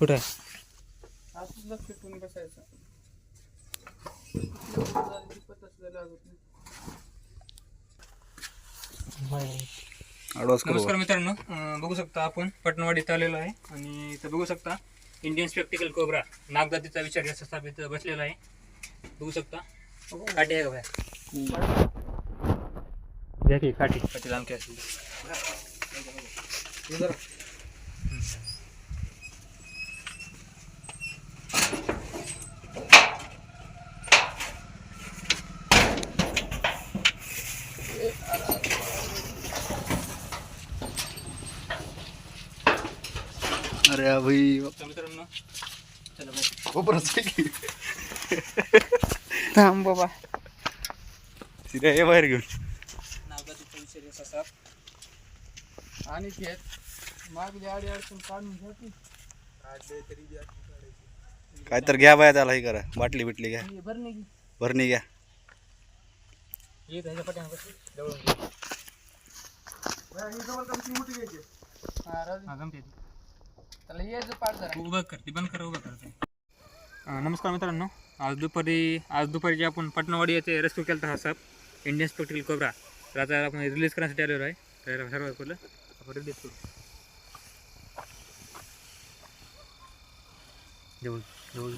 Gracias. नमस्कार मित्रांनो बघू शकता आपण पटणवाडीत आलेलो आहे आणि इथं बघू शकता इंडियन स्पेक्टिकल कोबरा नागजातीचा विचार या स्थापित बसलेला आहे. बघू शकता. काठी आहे का बाहेर? काठी. काठी लांब असेल अरे हा भाई. आहे की. थांब बाबा. सिऱ्या ये बाहेर घेऊन. आणि काय तर घ्या बाया त्याला हे करा. बाटली बिटली घ्या. हे भरणी घ्या. ही घ्यायची? त्याला ये जो पाठ जरा तू उभं कर ती बंद कर उभं कर. ते. अं, नमस्कार मित्रांनो. आज दुपारी आज दुपारी जे आपण पटणावाडी येथे रेस्क्यू केला हा साप इंडियन स्पेक्टिकल कोबरा तर आता आपण रिलीज करण्यासाठी आलेलो आहे. तर सर्वात पहिलं आपण रिलीज करू. जवळ जवळ.